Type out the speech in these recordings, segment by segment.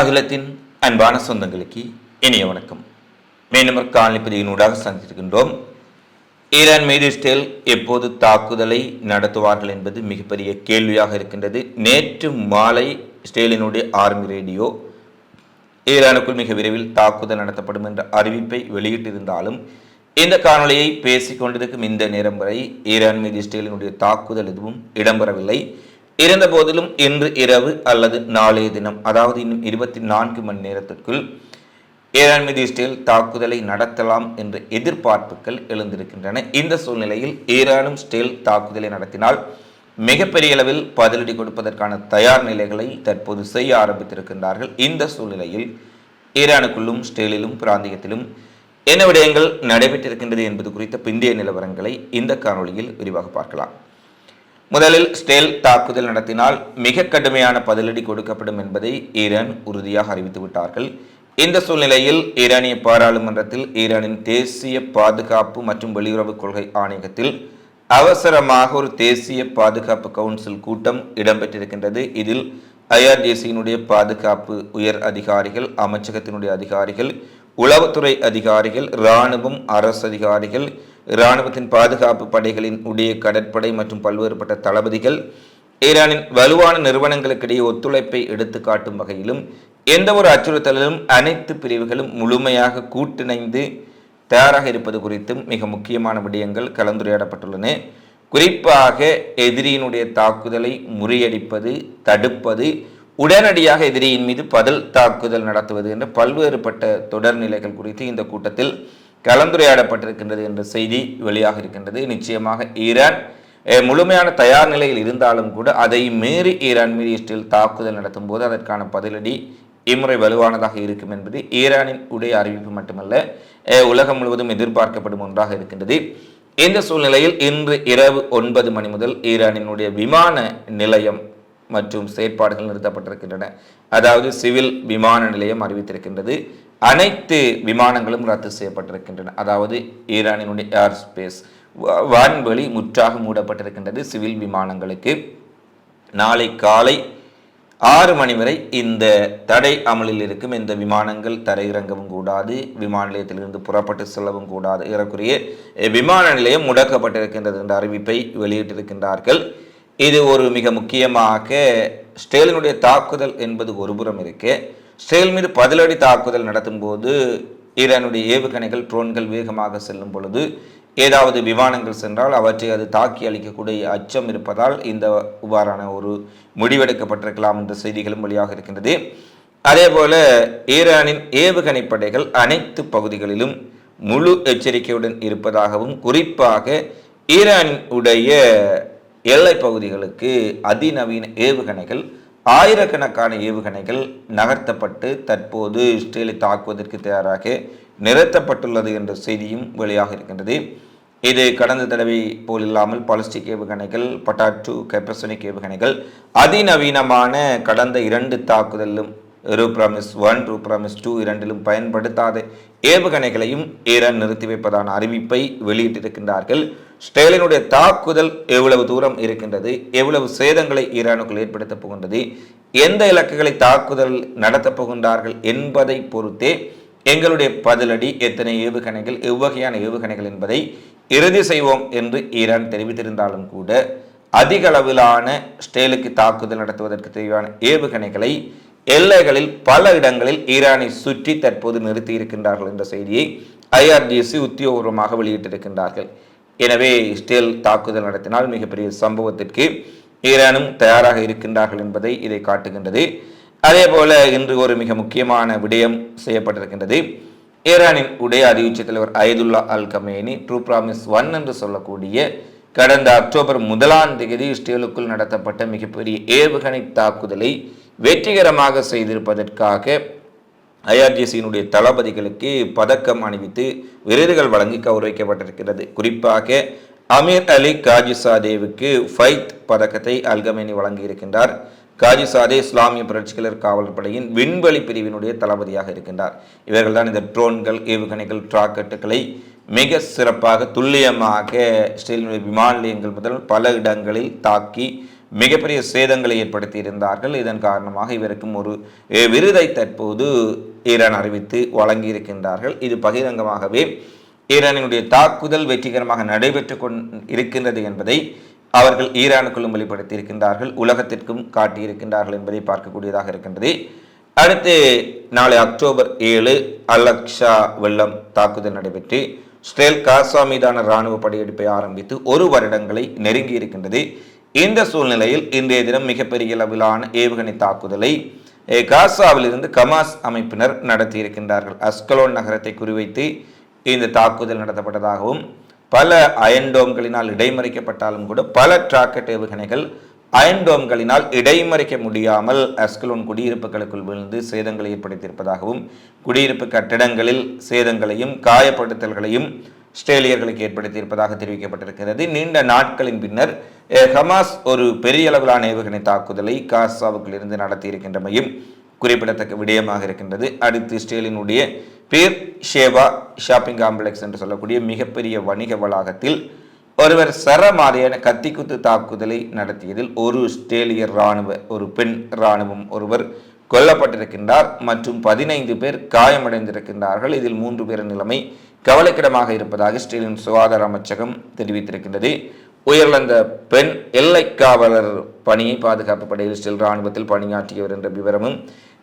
அகிலத்தின் அன்பான சொந்தங்களுக்கு இனிய வணக்கம். மீண்டும் ஒரு காலனி பதிவினூடாக சந்தித்திருக்கின்றோம். ஈரான் மீது இஸ்ரேல் எப்போது தாக்குதலை நடத்துவார்கள் என்பது மிகப்பெரிய கேள்வியாக இருக்கின்றது. நேற்று மாலை இஸ்ரேலினுடைய ஆர்மி ரேடியோ ஈரானுக்குள் மிக விரைவில் தாக்குதல் நடத்தப்படும் என்ற அறிவிப்பை வெளியிட்டிருந்தாலும் இந்த காணொலியை பேசிக் கொண்டிருக்கும் இந்த நேரம் வரை ஈரான் மீது இஸ்ரேலினுடைய தாக்குதல் எதுவும் இடம்பெறவில்லை. இருந்த போதிலும் இன்று இரவு அல்லது நாளைய தினம் அதாவது இன்னும் இருபத்தி நான்கு மணி நேரத்திற்குள் ஈரான் மீது இஸ்ரேல் தாக்குதலை நடத்தலாம் என்ற எதிர்பார்ப்புகள் எழுந்திருக்கின்றன. இந்த சூழ்நிலையில் ஈரானும் இஸ்ரேல் தாக்குதலை நடத்தினால் மிகப்பெரிய அளவில் பதிலடி கொடுப்பதற்கான தயார் நிலைகளை தற்போது செய்ய ஆரம்பித்திருக்கின்றார்கள். இந்த சூழ்நிலையில் ஈரானுக்குள்ளும் ஸ்டேலிலும் பிராந்தியத்திலும் என்ன விடயங்கள் நடைபெற்றிருக்கின்றது என்பது குறித்த பிந்தைய நிலவரங்களை இந்த காணொளியில் விரிவாக பார்க்கலாம். முதலில் ஸ்டேல் தாக்குதல் நடத்தினால் மிக கடுமையான பதிலடி கொடுக்கப்படும் என்பதை ஈரான் உறுதியாக அறிவித்து விட்டார்கள். இந்த சூழ்நிலையில் ஈரானிய பாராளுமன்றத்தில் ஈரானின் தேசிய பாதுகாப்பு மற்றும் வெளியுறவு கொள்கை ஆணையகத்தில் அவசரமாக ஒரு தேசிய பாதுகாப்பு கவுன்சில் கூட்டம் இடம்பெற்றிருக்கின்றது. இதில் ஐஆர்டிசியினுடைய பாதுகாப்பு உயர் அதிகாரிகள் அமைச்சகத்தினுடைய அதிகாரிகள் உளவுத்துறை அதிகாரிகள் இராணுவம் அரசு அதிகாரிகள் இராணுவத்தின் பாதுகாப்பு படைகளின் உடைய கடற்படை மற்றும் பல்வேறுபட்ட தளபதிகள் ஈரானின் வலுவான நிறுவனங்களுக்கிடையே ஒத்துழைப்பை எடுத்து காட்டும் வகையிலும் எந்த ஒரு அச்சுறுத்தலிலும் அனைத்து பிரிவுகளும் முழுமையாக கூட்டிணைந்து தயாராக இருப்பது குறித்தும் மிக முக்கியமான விடயங்கள் கலந்துரையாடப்பட்டுள்ளன. குறிப்பாக எதிரியினுடைய தாக்குதலை முறியடிப்பது தடுப்பது உடனடியாக எதிரியின் மீது பதில் தாக்குதல் நடத்துவது என்ற பல்வேறுபட்ட தொடர்நிலைகள் குறித்து இந்த கூட்டத்தில் கலந்துரையாடப்பட்டிருக்கின்றது என்ற செய்தி வெளியாக இருக்கின்றது. நிச்சயமாக ஈரான் முழுமையான தயார் நிலையில் இருந்தாலும் கூட அதை மீறி ஈரான் மீது இஸ்ரேல் தாக்குதல் நடத்தும் போது அதற்கான பதிலடி இம்முறை வலுவானதாக இருக்கும் என்பது ஈரானின் உடைய அறிவிப்பு மட்டுமல்ல உலகம் முழுவதும் எதிர்பார்க்கப்படும் ஒன்றாக இருக்கின்றது. இந்த சூழ்நிலையில் இன்று இரவு ஒன்பது மணி முதல் ஈரானினுடைய விமான நிலையம் மற்றும் செயற்பாடுகள் நிறுத்தப்பட்டிருக்கின்றன. அதாவது சிவில் விமான நிலையம் அறிவித்திருக்கின்றது. அனைத்து விமானங்களும் ரத்து செய்யப்பட்டிருக்கின்றன. அதாவது ஈரானினுடைய ஏர் ஸ்பேஸ் வான்வெளி முற்றாக மூடப்பட்டிருக்கின்றது சிவில் விமானங்களுக்கு. நாளை காலை ஆறு மணி வரை இந்த தடை அமலில் இருக்கும். இந்த விமானங்கள் தரையிறங்கவும் கூடாது விமான நிலையத்திலிருந்து புறப்பட்டு செல்லவும் கூடாது ஏறக்குரிய விமான நிலையம் முடக்கப்பட்டிருக்கின்றது என்ற அறிவிப்பை வெளியிட்டிருக்கின்றார்கள். இது ஒரு மிக முக்கியமாக ஸ்டேலினுடைய தாக்குதல் என்பது ஒருபுறம் இருக்கு. ஸ்டேல் மீது பதிலடி தாக்குதல் நடத்தும் போது ஈரானுடைய ஏவுகணைகள் ட்ரோன்கள் வேகமாக செல்லும் பொழுது ஏதாவது விமானங்கள் சென்றால் அவற்றை அது தாக்கி அளிக்கக்கூடிய அச்சம் இருப்பதால் இந்த இவ்வாறான ஒரு முடிவெடுக்கப்பட்டிருக்கலாம் என்ற செய்திகளும் வழியாக இருக்கின்றது. அதே போல ஈரானின் ஏவுகணை படைகள் அனைத்து பகுதிகளிலும் முழு எச்சரிக்கையுடன் இருப்பதாகவும் குறிப்பாக ஈரானின் உடைய எல்லை பகுதிகளுக்கு அதிநவீன ஏவுகணைகள் ஆயிரக்கணக்கான ஏவுகணைகள் நகர்த்தப்பட்டு தற்போது இஸ்ரேலை தாக்குவதற்கு தயாராக நிறுத்தப்பட்டுள்ளது என்ற செய்தியும் வெளியாக இருக்கின்றது. இது கடந்த தடவை போல் இல்லாமல் பாலிஸ்டிக் ஏவுகணைகள் பட்டாட்டு கெப்பசனிக் ஏவுகணைகள் அதிநவீனமான கடந்த இரண்டு தாக்குதலும் ரூப்ராமிஸ் ஒன் ரூப்ராமிஸ் டூ இரண்டிலும் பயன்படுத்தாத ஏவுகணைகளையும் ஈரான் நிறுத்தி வைப்பதான அறிவிப்பை வெளியிட்டிருக்கின்றார்கள். ஸ்டேலினுடைய தாக்குதல் எவ்வளவு தூரம் இருக்கின்றது எவ்வளவு சேதங்களை ஈரானுக்குள் ஏற்படுத்தப் போகின்றது எந்த இலக்குகளை தாக்குதல் நடத்தப் போகின்றார்கள் என்பதை பொறுத்தே எங்களுடைய பதிலடி எத்தனை ஏவுகணைகள் எவ்வகையான ஏவுகணைகள் என்பதை இறுதி செய்வோம் என்று ஈரான் தெரிவித்திருந்தாலும் கூட அதிக அளவிலான ஸ்டேலுக்கு தாக்குதல் நடத்துவதற்கு தேவையான ஏவுகணைகளை எல்லைகளில் பல இடங்களில் ஈரானை சுற்றி தற்போது நிறுத்தி இருக்கின்றார்கள் என்ற செய்தியை ஐஆர்டிசி உத்தியோகபூர்வமாக வெளியிட்டிருக்கின்றார்கள். எனவே இஸ்ரேல் தாக்குதல் நடத்தினால் மிகப்பெரிய சம்பவத்திற்கு ஈரானும் தயாராக இருக்கின்றார்கள் என்பதை இதை காட்டுகின்றது. அதே போல இன்று ஒரு மிக முக்கியமான விடயம் செய்யப்பட்டிருக்கின்றது. ஈரானின் உடைய அறிவிச்ச தலைவர் Ayatollah Al Khamenei true promise one என்று சொல்லக்கூடிய கடந்த அக்டோபர் முதலாம் தேதி இஸ்ரேலுக்குள் நடத்தப்பட்ட மிகப்பெரிய ஏவுகணை தாக்குதலை வெற்றிகரமாக செய்திருப்பதற்காக ஐஆர்ஜிசியினுடைய தளபதிகளுக்கு பதக்கம் அணிவித்து விருதுகள் வழங்கி கௌரவிக்கப்பட்டிருக்கிறது. குறிப்பாக அமீர் அலி காஜிசாதேவுக்கு ஃபைத் பதக்கத்தை அல்கமேனி வழங்கியிருக்கின்றார். காஜிசாதே இஸ்லாமிய புரட்சிகளர் காவல் படையின் விண்வெளி பிரிவினுடைய தளபதியாக இருக்கின்றார். இவர்கள்தான் இந்த ட்ரோன்கள் ஏவுகணைகள் ராக்கெட்டுகளை மிக சிறப்பாக துல்லியமாக இஸ்ரேலினுடைய விமான நிலையங்கள் முதல் பல இடங்களில் தாக்கி மிகப்பெரிய சேதங்களை ஏற்படுத்தி இருந்தார்கள் இதன் காரணமாக இவருக்கும் ஒரு விருதை தற்போது ஈரான் அறிவித்து வழங்கியிருக்கின்றார்கள். இது பகிரங்கமாகவே ஈரானினுடைய தாக்குதல் வெற்றிகரமாக நடைபெற்று கொண் இருக்கின்றது என்பதை அவர்கள் ஈரானுக்குள்ளும் வெளிப்படுத்தி இருக்கின்றார்கள் உலகத்திற்கும் காட்டியிருக்கின்றார்கள் என்பதை பார்க்கக்கூடியதாக இருக்கின்றது. அடுத்து நாளை அக்டோபர் ஏழு அலக்ஷா வெள்ளம் தாக்குதல் நடைபெற்று ஸ்ரேல் காசா மீதான இராணுவ படையெடுப்பை ஆரம்பித்து ஒரு வருடங்களை நெருங்கி இருக்கின்றது இந்த சூழ்நிலையில் இன்றைய தினம் மிகப்பெரிய அளவிலான ஏவுகணை தாக்குதலை காசாவிலிருந்து கமாஸ் அமைப்பினர் நடத்தியிருக்கின்றார்கள். அஸ்கலோன் நகரத்தை குறிவைத்து இந்த தாக்குதல் நடத்தப்பட்டதாகவும் பல அயன்டோம்களினால் இடைமறிக்கப்பட்டாலும் கூட பல டிராக்கெட் ஏவுகணைகள் அயன்டோம்களினால் இடைமறிக்க முடியாமல் அஸ்கலோன் குடியிருப்புகளுக்குள் விழுந்து சேதங்களை ஏற்படுத்தியிருப்பதாகவும் குடியிருப்பு கட்டிடங்களில் சேதங்களையும் காயப்படுத்தல்களையும் ஸ்ட்ரேலியர்களுக்கு ஏற்படுத்தியிருப்பதாக தெரிவிக்கப்பட்டிருக்கிறது. நீண்ட நாட்களின் பின்னர் ஹமாஸ் ஒரு பெரிய அளவிலான ஏவுகணை தாக்குதலை காசாவுக்குள் இருந்து நடத்தியிருக்கின்றமையும் குறிப்பிடத்தக்க விடயமாக இருக்கின்றது. அடுத்து இஸ்ரேலினுடைய பேர் ஷேவா ஷாப்பிங் காம்ப்ளெக்ஸ் என்று சொல்லக்கூடிய மிகப்பெரிய வணிக வளாகத்தில் ஒருவர் சரமாரியான கத்திக்குத்து தாக்குதலை நடத்தியதில் ஒரு ஸ்டேலியர் இராணுவ ஒரு பெண் இராணுவம் ஒருவர் கொல்லப்பட்டிருக்கின்றார் மற்றும் பதினைந்து பேர் காயமடைந்திருக்கின்றார்கள். இதில் மூன்று பேரின் நிலைமை கவலைக்கிடமாக இருப்பதாக ஸ்ரீலின் சுகாதார அமைச்சகம் தெரிவித்திருக்கின்றது. உயிரிழந்த பெண் எல்லை காவலர் பணியை பாதுகாப்பு படையில் இஸ்ரேல் இராணுவத்தில் பணியாற்றியவர் என்ற விவரமும்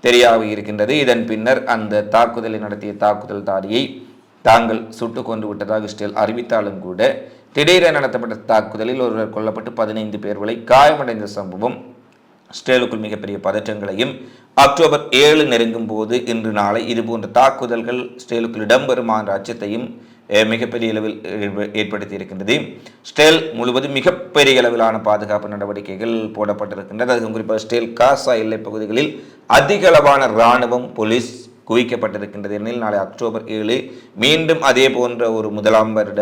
தெரியாக இருக்கின்றது. இதன் பின்னர் அந்த தாக்குதலை நடத்திய தாக்குதல்தாரியை தாங்கள் சுட்டுக் கொண்டு விட்டதாக ஸ்டீல் அறிவித்தாலும் கூட திடீரென நடத்தப்பட்ட தாக்குதலில் ஒருவர் கொல்லப்பட்டு பதினைந்து பேர் வரை காயமடைந்த சம்பவம் இஸ்ரேலுக்குள் மிகப்பெரிய பதற்றங்களையும் அக்டோபர் ஏழு நெருங்கும் போது இன்று நாளை இதுபோன்ற தாக்குதல்கள் இஸ்ரேலுக்குள் இடம்பெறுமா என்ற அச்சத்தையும் மிகப்பெரிய அளவில் ஏற்ப- ஏற்படுத்தி இருக்கின்றது ஸ்டேல் முழுவதும் மிகப்பெரிய அளவிலான பாதுகாப்பு நடவடிக்கைகள் போடப்பட்டிருக்கின்றது. அதுவும் குறிப்பாக ஸ்டேல் காசா எல்லைப் பகுதிகளில் அதிக அளவான இராணுவம் போலீஸ் குவிக்கப்பட்டிருக்கின்றது எனில் நாளை அக்டோபர் ஏழு மீண்டும் அதே போன்ற ஒரு முதலாம் வருட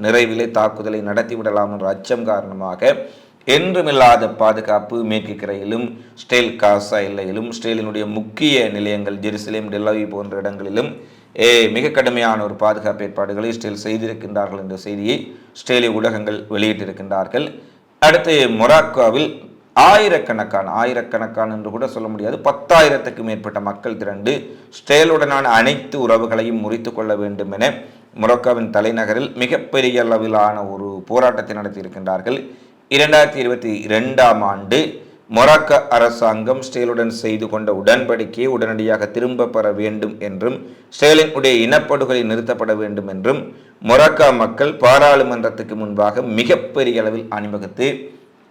நிறைவிலே தாக்குதலை நடத்திவிடலாம் என்ற அச்சம் காரணமாக என்றுமில்லாத பாதுகாப்பு மேற்கு கரையிலும் ஸ்டேல் காசா எல்லையிலும் ஸ்டேலினுடைய முக்கிய நிலையங்கள் ஜெருசலேம் டெல்லவி போன்ற இடங்களிலும் ஏ, மிக கடுமையான ஒரு பாதுகாப்பு ஏற்பாடுகளை ஸ்டேல் செய்திருக்கின்றார்கள் என்ற செய்தியை ஸ்டேலிய ஊடகங்கள் வெளியிட்டிருக்கின்றார்கள். அடுத்து மொராக்கோவில் ஆயிரக்கணக்கான ஆயிரக்கணக்கான என்று கூட சொல்ல முடியாது பத்தாயிரத்துக்கு மேற்பட்ட மக்கள் திரண்டு ஸ்டேலுடனான அனைத்து உறவுகளையும் முறித்து கொள்ள வேண்டும் என மொரோக்காவின் தலைநகரில் மிகப்பெரிய அளவிலான ஒரு போராட்டத்தை நடத்தியிருக்கின்றார்கள். இரண்டாயிரத்தி இருபத்தி இரண்டாம் ஆண்டு மொராக்க அரசாங்கம் ஸ்டேலுடன் செய்து கொண்ட உடன்படிக்கையை உடனடியாக திரும்ப பெற வேண்டும் என்றும் ஸ்டேலின் உடைய இனப்படுகொலை நிறுத்தப்பட வேண்டும் என்றும் மொராக்கா மக்கள் பாராளுமன்றத்துக்கு முன்பாக மிகப்பெரிய அளவில் அணிவகுத்து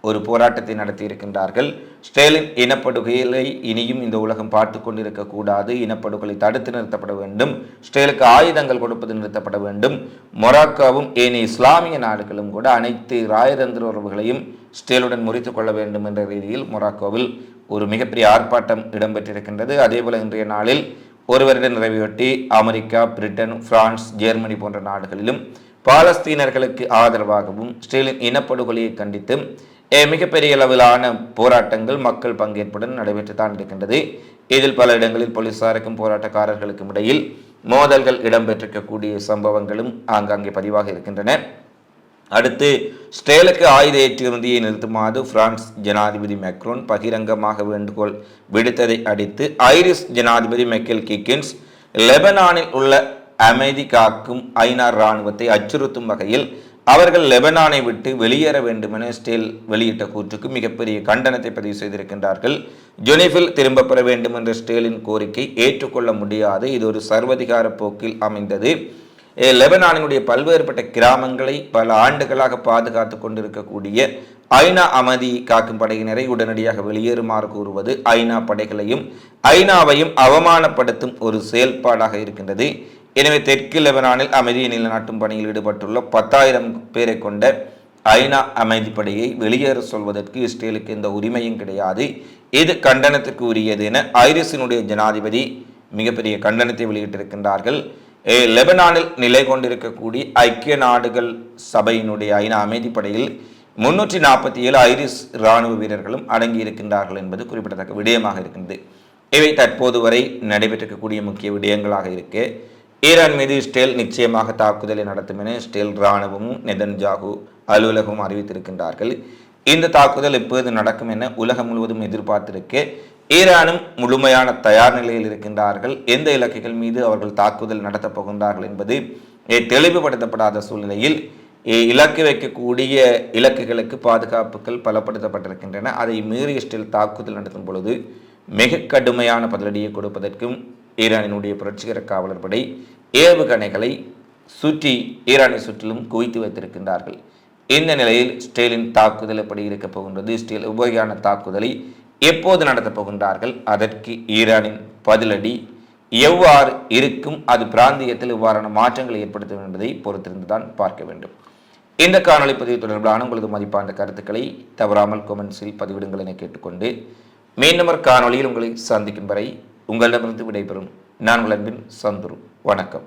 ஒரு போராட்டத்தை நடத்தியிருக்கின்றார்கள். ஸ்டேலின் இனப்படுகொலை இனியும் இந்த உலகம் பார்த்து கொண்டிருக்கக்கூடாது இனப்படுகொலை தடுத்து நிறுத்தப்பட வேண்டும். ஸ்டேலுக்கு ஆயுதங்கள் கொடுப்பது நிறுத்தப்பட வேண்டும். மொராக்காவும் ஏனைய இஸ்லாமிய நாடுகளும் கூட அனைத்து ராயதந்திர உறவுகளையும் ஸ்டேலுடன் முறித்துக் கொள்ள வேண்டும் என்ற ரீதியில் மொராக்கோவில் ஒரு மிகப்பெரிய ஆர்ப்பாட்டம் இடம்பெற்றிருக்கின்றது. அதேபோல இன்றைய நாளில் ஒரு வருட நிறைவையொட்டி அமெரிக்கா பிரிட்டன் பிரான்ஸ் ஜெர்மனி போன்ற நாடுகளிலும் பாலஸ்தீனர்களுக்கு ஆதரவாகவும் ஸ்டேலின் இனப்படுகொலையை கண்டித்தும் மிகப்பெரிய அளவிலான போராட்டங்கள் மக்கள் பங்கேற்புடன் நடைபெற்று தான் இருக்கின்றது. இதில் பல இடங்களில் போலீசாருக்கும் போராட்டக்காரர்களுக்கும் இடையில் மோதல்கள் இடம்பெற்றிருக்கக்கூடிய சம்பவங்களும் ஆங்காங்கே பதிவாக இருக்கின்றன. அடுத்து ஸ்டேலுக்கு ஆயுத ஏற்றுமதியை நிறுத்துமாறு பிரான்ஸ் ஜனாதிபதி மெக்ரோன் பகிரங்கமாக வேண்டுகோள் விடுத்ததை அடுத்து ஐரிஸ் ஜனாதிபதி மெக்கேல் கிக்கின்ஸ் லெபனானில் உள்ள அமைதி காக்கும் ஐநா இராணுவத்தை அச்சுறுத்தும் வகையில் அவர்கள் லெபனானை விட்டு வெளியேற வேண்டும் என ஸ்டேல் வெளியிட்ட கூற்றுக்கு மிகப்பெரிய கண்டனத்தை பதிவு செய்திருக்கின்றார்கள். ஜெனிஃபில் திரும்ப பெற வேண்டும் என்ற ஸ்டேலின் கோரிக்கை ஏற்றுக்கொள்ள முடியாது. இது ஒரு சர்வதிகார போக்கில் அமைந்தது. லெபனானினுடைய பல்வேறுபட்ட கிராமங்களை பல ஆண்டுகளாக பாதுகாத்து கொண்டிருக்கக்கூடிய ஐநா அமைதி காக்கும் படையினரை உடனடியாக வெளியேறுமாறு கூறுவது ஐநா படைகளையும் ஐநாவையும் அவமானப்படுத்தும் ஒரு செயல்பாடாக இருக்கின்றது. எனவே தெற்கு லெபனானில் அமைதியை நிலைநாட்டும் பணியில் ஈடுபட்டுள்ள பத்தாயிரம் பேரை கொண்ட ஐநா அமைதிப்படையை வெளியேற சொல்வதற்கு இஸ்ரேலுக்கு எந்த உரிமையும் கிடையாது. இது கண்டனத்துக்கு உரியது என ஐரிஸினுடைய ஜனாதிபதி மிகப்பெரிய கண்டனத்தை வெளியிட்டிருக்கின்றார்கள். லெபனானில் நிலை கொண்டிருக்கக்கூடிய ஐக்கிய நாடுகள் சபையினுடைய ஐநா அமைதிப்படையில் முன்னூற்றி நாற்பத்தி ஏழு ஐரிஸ் இராணுவ வீரர்களும் அடங்கியிருக்கின்றார்கள் என்பது குறிப்பிடத்தக்க விடயமாக இருக்கின்றது. இவை தற்போது வரை நடைபெற்றிருக்கக்கூடிய முக்கிய விடயங்களாக இருக்குது ஈரான் மீது இஸ்ரேல் நிச்சயமாக தாக்குதலை நடத்தும் என இஸ்ரேல் இராணுவமும் நெதன்ஜாகு அலுவலகமும் அறிவித்திருக்கின்றார்கள். இந்த தாக்குதல் எப்போது நடக்கும் என உலகம் முழுவதும் எதிர்பார்த்திருக்கு ஈரானும் முழுமையான தயார் நிலையில் இருக்கின்றார்கள். எந்த இலக்குகள் மீது அவர்கள் தாக்குதல் நடத்தப் போகின்றார்கள் என்பது தெளிவுபடுத்தப்படாத சூழ்நிலையில் இலக்கு வைக்கக்கூடிய இலக்குகளுக்கு பாதுகாப்புகள் பலப்படுத்தப்பட்டிருக்கின்றன. அதை மீறி இஸ்ரேல் தாக்குதல் நடத்தும் பொழுது மிக கடுமையான பதிலடியை கொடுப்பதற்கும் ஈரானினுடைய புரட்சிகர காவலர் படை ஏவுகணைகளை சுற்றி ஈரானை சுற்றிலும் குவித்து வைத்திருக்கின்றார்கள். இந்த நிலையில் ஸ்டேலின் தாக்குதல் எப்படி இருக்கப் போகின்றது? ஸ்டேல் உபயோகியான தாக்குதலை எப்போது நடத்தப் போகின்றார்கள்? அதற்கு ஈரானின் பதிலடி எவ்வாறு இருக்கும்? அது பிராந்தியத்தில் இவ்வாறான மாற்றங்களை ஏற்படுத்தும் என்பதை பொறுத்திருந்துதான் பார்க்க வேண்டும். இந்த காணொலி பதிவு தொடர்பான உங்களது மதிப்பான கருத்துக்களை தவறாமல் கொமெண்ட்ஸில் பதிவிடுங்கள் என கேட்டுக்கொண்டு மீண்டும் காணொலியில் உங்களை சந்திக்கும் வரை உங்களிடமிருந்து விடைபெறும். நான் உங்கள் அன்பின் சந்துரு. வணக்கம்.